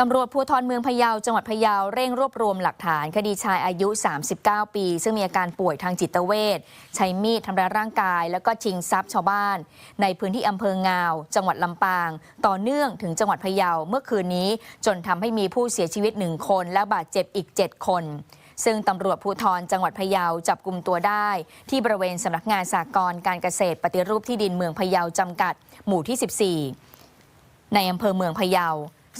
ตำรวจภูธรเมืองพะเยาจังหวัดพะเยาเร่งรวบรวมหลักฐาน คดีชายอายุ 39 ปี ซึ่งมีอาการป่วยทางจิตเวชใช้มีดทำร้ายร่างกาย แล้วก็ชิงทรัพย์ชาวบ้าน ในพื้นที่อำเภองาว จังหวัดลำปาง ต่อเนื่องถึงจังหวัดพะเยาเมื่อคืนนี้ จนทำให้มีผู้เสียชีวิตหนึ่งคน และบาดเจ็บอีก 7 คนซึ่งตำรวจภูธรจังหวัดพะเยาจับกลุ่มตัวได้ ที่บริเวณสำนักงานสากลการเกษตรปฏิรูปที่ดินเมืองพะเยาจำกัด หมู่ที่ 14 ในอำเภอเมืองพะเยา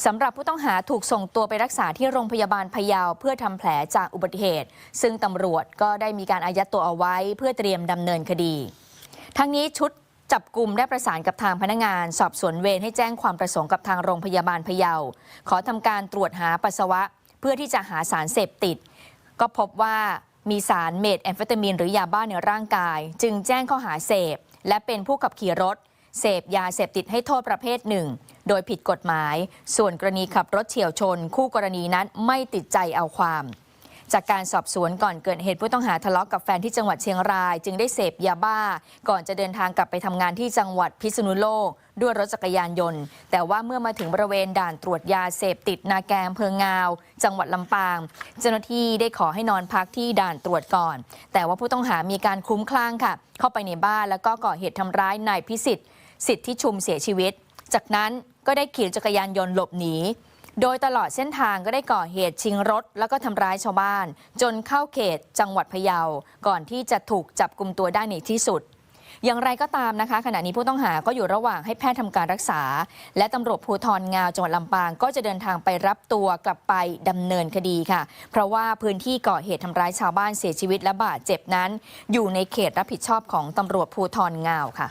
สำหรับผู้ต้องหาถูกส่งตัวไปรักษาที่โรงพยาบาลพะเยาเพื่อทำแผลจากอุบัติเหตุ ซึ่งตำรวจก็ได้มีการอายัดตัวเอาไว้ เพื่อเตรียมดำเนินคดี ทั้งนี้ชุดจับกลุ่มได้ประสานกับทางพนักงาน สอบสวนเวรให้แจ้งความประสงค์กับทางโรงพยาบาลพะเยา ขอทำการตรวจหาปัสสาวะ เพื่อที่จะหาสารเสพติด ก็พบว่ามีสารเมทแอมเฟตามีนหรือยาบ้าในร่างกาย จึงแจ้งข้อหาเสพ และเป็นผู้ขับขี่รถ เสพยาเสพติดให้โทษประเภทหนึ่ง โดยผิดกฎหมาย ส่วนกรณีขับรถเฉียวชน คู่กรณีนั้นไม่ติดใจเอาความ จากการสอบสวนก่อนเกิดเหตุผู้ต้องหาทะเลาะกับแฟนที่จังหวัดเชียงราย จึงได้เสพยาบ้า ก่อนจะเดินทางกลับไปทำงานที่จังหวัดพิษณุโลก ด้วยรถจักรยานยนต์ แต่ว่าเมื่อมาถึงบริเวณด่านตรวจยาเสพติดนาแกมเพิงงาว จังหวัดลำปาง เจ้าหน้าที่ได้ขอให้นอนพักที่ด่านตรวจก่อน แต่ว่าผู้ต้องหามีการคลุ้มคลั่งค่ะ เข้าไปในบ้านแล้วก็ก่อเหตุทำร้ายนายพิสิทธิ์ สิทธิชุมเสียชีวิต จากนั้นก็ได้ขี่จักรยานยนต์หลบหนี โดยตลอดเส้นทางก็ได้ก่อเหตุชิงรถ แล้วก็ทำร้ายชาวบ้าน จนเข้าเขตจังหวัดพะเยา ก่อนที่จะถูกจับกลุ่มตัวได้ในที่สุดอย่างไรก็ตามนะคะ ขณะนี้ผู้ต้องหาก็อยู่ระหว่างให้แพทย์ทำการรักษา และตำรวจภูธรงาวจังหวัดลำปางก็จะเดินทางไปรับตัวกลับไปดำเนินคดีค่ะ เพราะว่าพื้นที่ก่อเหตุทำร้ายชาวบ้านเสียชีวิตและบาดเจ็บนั้น อยู่ในเขตรับผิดชอบของตำรวจภูธรงาวค่ะ